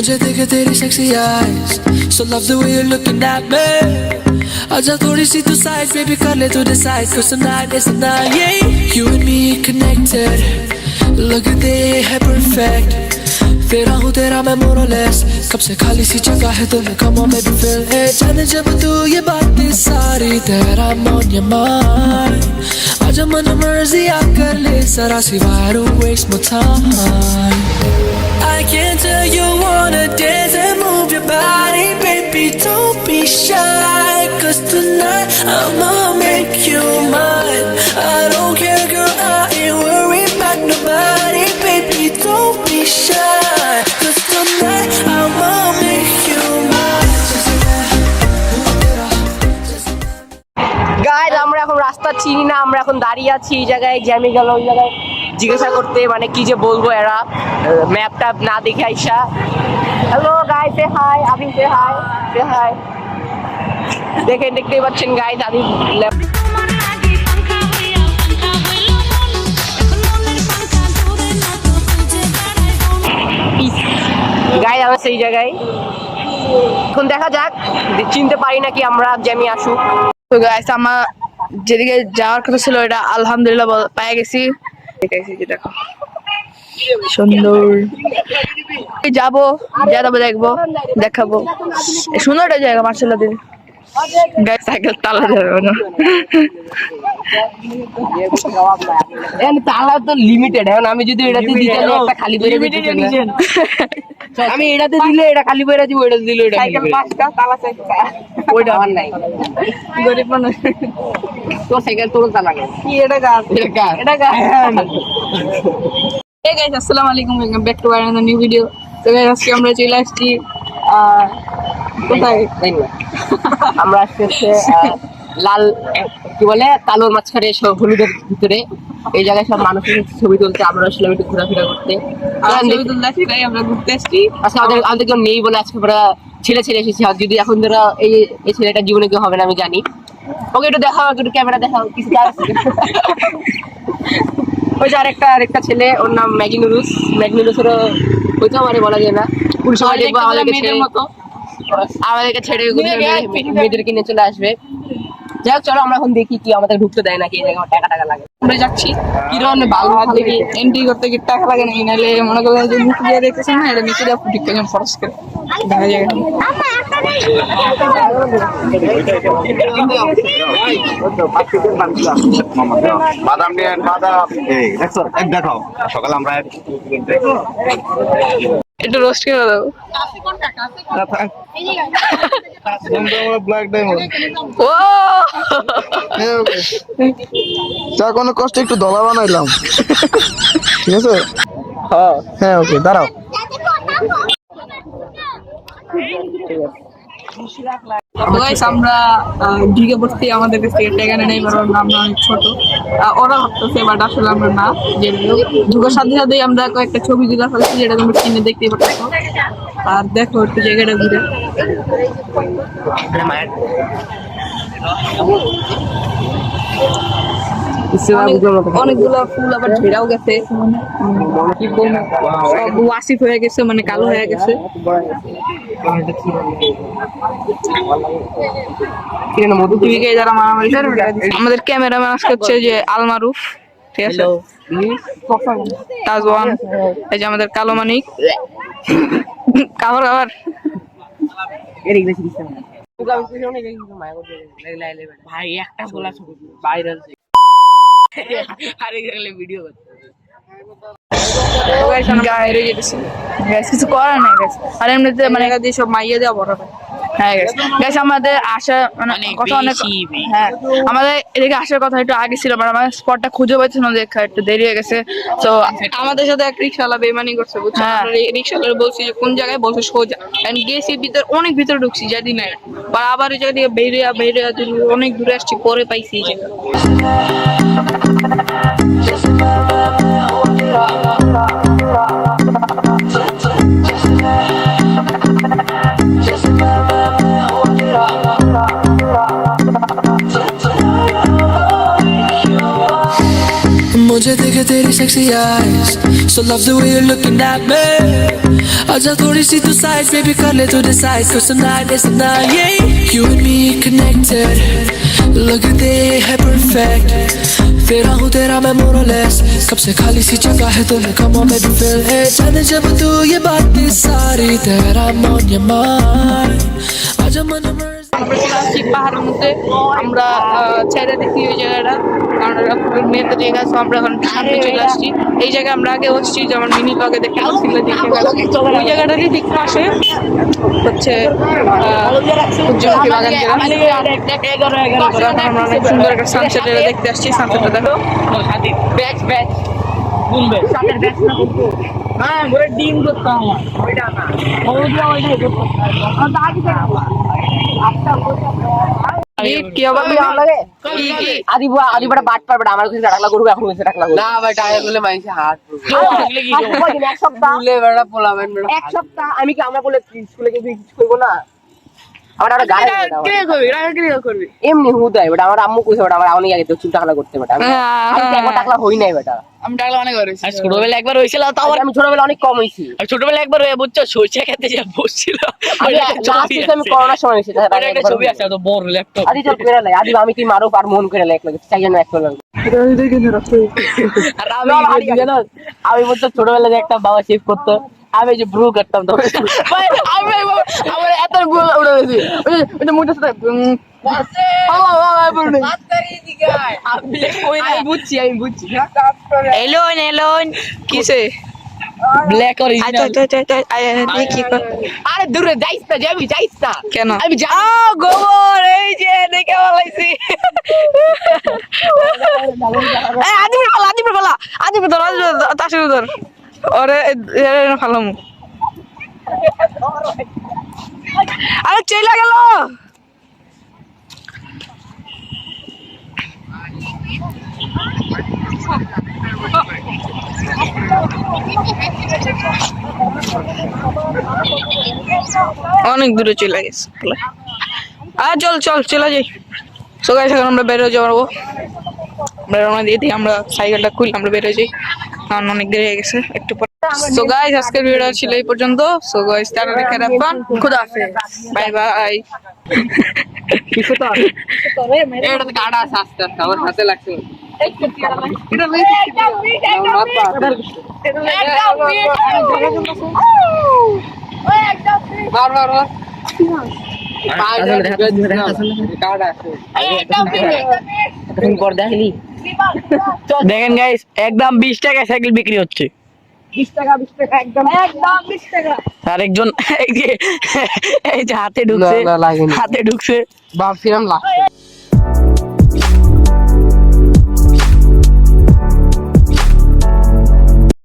मुझे देखे तेरी sexy eyes so love the way you looking at me आजा थोड़ी सी तू साइड पे भी कर ले, तू डिसाइड कुछ सुना दे सुना ये यू एंड मी कनेक्टेड लगते हैं परफेक्ट तेरा हूँ तेरा मैं मोरलेस कब से खाली सी जगह है तूने कमों में भी फिल है जाने जब तू ये बातें सारी, तेरा मौन ये How your man mercy I could list that I see why I don't waste my time I can tell you wanna dance and move your body Baby don't be shy Cause tonight I'ma make you mine. না, আমরা এখন দাঁড়িয়ে আছি এই জায়গায়, জ্যামে গেল, ওই জায়গায়। জিজ্ঞাসা করতে মানে কি যে বলব এরা ম্যাপটা না দেখে আইসা। হ্যালো গাই সে হাই আমি সে হাই সে হাই দেখেন, দেখতেই পাচ্ছেন বেড়াই বন গাইজ আমরা সেই জায়গায়। এখন দেখা যাক, চিনতে পারি নাকি আমরা জ্যামি আসুক। তো গাইস আমার যেদিকে যাওয়ার কথা ছিল, এটা আলহামদুলিল্লাহ পায়ে গেছি। দেখো। সুন্দর। যাব, যা দেখব, দেখাবো। সুন্দর একটা জায়গা, মার্শাল্লাহ দিন গাইস সাইকেল তালা যাবে না তালা তো লিমিটেড এখন আমি যদি এটাতে দিতে একটা খালি করে দিতে চাই আমি এটাতে দিলে এটা খালি করে দিব ওইটাতে দিলে এটা খালি করে দিব। ওইটা। আমার নাই। গরিব মানুষ। তোর সাইকেল তোর তালা কি এটা গাছ এটা কার? এটা গাছ Hey guys, আসসালামু আলাইকুম welcome back to another new video তো গাইস আজকে আমরা চলে আসছি? আমরা আজকে হচ্ছে লাল কি বলে কালোর মাঝখানে সব হলুদের ভিতরে। এই জায়গায় সব মানুষের ছবি তুলতে আমরা আসলাম একটু ঘোরাফেরা করতে। আমরা ঘুরতে আসছি। আজকে আমাদের আমাদের কেউ নেই বলে আজকে আমরা ছেলে ছেলে এসেছি। আর যদি এখন ধরো এই এই ছেলেটা জীবনে কেউ হবে না আমি জানি। ওকে একটু দেখাও একটু ক্যামেরা দেখাও কিছু? ওই যে আরেকটা আরেকটা ছেলে ওর নাম ম্যাগিনুরুস ওই তো আমার বলা যায় না। পুরুষ আমাদেরকে ছেড়ে- আমাদেরকে ছেড়ে মেয়েদের কিনে চলে আসবে। যাই হোক চলো আমরা এখন দেখি কি আমাদের ঢুকতে দেয় নাকি এই জায়গায় টাকা টাকা লাগে। আমরা যাচ্ছি। কি ধরনের ভালো আর দেখি এন্ট্রি করতে কি টাকা লাগে নাকি? নাহলে মনে করলে যে মুখ দিয়ে দেখতেছেন না এটা নিচে দিয়ে ঠিক করে ফরস করে। দেখা যায় বাদাম নিয়ে বাদাম। এই দেখছ? এক দেখাও। সকালে আমরা একটু রোস্ট করে দাও। ব্ল্যাক ও! চা কোনো কষ্ট একটু দলা বানাইলাম। ঠিক আছে? হ্যাঁ। ওকে দাঁড়াও। Guys, আমরা ঢুকে পড়ছি আমাদের কাছ থেকে টাকা নেই কারণ আমরা অনেক ছোট। ওরা ভাবতেছে বাট আসলে আমরা না যে ঢুকার সাথে সাথে আমরা কয়েকটা ছবি তুলে ফেলছি যেটা তোমরা কিনে দেখতে পাচ্ছ আর দেখো একটু জায়গাটা ঘুরে। অনেকগুলো ফুল আবার ঝেড়াও গেছে। সব ওয়াসিফ হয়ে গেছে মানে কালো হয়ে গেছে। আমাদের ক্যামেরাম্যান আজকে হচ্ছে যে আলমারুফ ঠিক আছে? তাজওয়ান এই যে আমাদের কালো মানিক। খাবার খাবার ভাই একটা বলা ভাইরাল আরে গেলে ভিডিও করতে বাইরে কিছু করার নাই। আর এমনিতে মানে দিয়ে সব মাইয়া দেওয়া বড় হয় হ্যাঁ. Guys, আমাদের আসা মানে কথা অনেক। হ্যাঁ আমাদের এদিকে আসার কথা একটু আগে ছিল মানে আমাদের স্পটটা খুঁজে পাচ্ছি না দেখা একটু দেরি হয়ে গেছে। তো আমাদের সাথে এক রিক্সাওয়ালা বেমানি করছে বুঝছ? হ্যাঁ। আমরা রিক্সাওয়ালা বলছি যে কোন জায়গায় বলছে সোজা? And গেছি ভিতর অনেক ভিতরে ঢুকছি যদি নাই বা আবার ওই জায়গা থেকে বেরিয়ে বেরিয়ে অনেক দূরে আসছি পরে পাইছি এই at तेरी sexy eyes So love the way you're looking at me आजा थोड़ी सी तू side baby कर ले तू decide Cause tonight is the night yeah You and me connected लगते हैं perfect तेरा हूँ तेरा मैं more or less सबसे खाली सी जगह है तो come on baby feel it जाने जब तू ये बातें सारी तेरा I'm on your পাহাড়ের মধ্যে আমরা আহ, ছেড়ে দেখি ওই জায়গাটা। কারণ ওটা খুবই মেয়েদের জায়গা তো আমরা এখন সামনে চলে আসছি। এই জায়গায় আমরা আগে বসছি যেমন মিনি ব্লগে দেখে আসছিল দেখে গেল ওই জায়গাটারই ঠিক পাশে হচ্ছে সূর্যমুখী বাগান যেটা আমরা অনেক সুন্দর একটা সানসেট দেখতে আসছি সানসেটটা দেখো। ব্যাচ ব্যাচ। কি হবে কি কি? আদি বুয়া আদি বড় বাট পারবে আমার কাছে টাকলা করবে এখন কাছে টাকলা করবে না ভাই টাকা গুলো মাইছে হাত এক সপ্তাহ তুলে বেড়া পোলাবেন বেড়া এক সপ্তাহ আমি কি আমরা বলে স্কুলে কিছু করব না? আমার একটা গাড়ি ক্লিয়ার করবি রাখা ক্লিয়ার করবি। এমনি হুদাই বেটা আমার আম্মু কইছে বেটা আমার অনেক আগে তো চুল টাকলা করতে বেটা। আমি আমি তো একবার টাকলা হই নাই বেটা। আমি টাকলা অনেক করেছি ছোটবেলা একবার হয়েছিল তাও আমি ছোটবেলা অনেক কম হইছি ছোটবেলা একবার হয়ে বুঝছ সরষে খেতে যা বসছিল। আমি লাস্ট আমি করোনার সময় হইছি একটা ছবি আছে তো বড় ল্যাপটপ আদি চল করে লাই আদি আমি তুই মারো আর মন করে লাই এক লাগে চাই জানো এক করে আর আমি কি বলছি যে একটা বাবা শেভ করতো আমি যে ব্রু করতাম তো। ভাই, আমি আমার এত ভুল উড়ে গেছি। ওই যে- মুখটার সাথে বুঝছি এলোন এলোন। কিসে? ব্ল্যাক। আরে দূরে যাইস না যাবি যাইস না। কেন? আমি যা গোবর এই যে দেখে বলাইছি। পালা পালা। ধর ধর। ওরে ফালাম আরে চলে গেল। অনেক দূরে চলে গেছে আর, চল চল চলে যাই। সকাল এখন আমরা বেরো যাব। আমরা রওনা দিয়ে দিই, আমরা সাইকেলটা খুলি আমরা বেরো যাই। কারণ অনেক দেরি হয়ে গেছে একটু পর সো গাইস আজকের ভিডিও ছিল এই পর্যন্ত সো গাইস তারা রেখে রাখবেন খুদা হাফেজ বাই বাই এটা তো গাড়া আছে আস্তে আস্তে আমার হাতে লাগছে মার মার মার গাড়া আছে পর দেখলি দেখেন গাইস একদম বিশ টাকায় সাইকেল বিক্রি হচ্ছে। আর একজন এই যে হাতে ঢুকছে হাতে ঢুকছে। ভাবছিলাম লাগছে।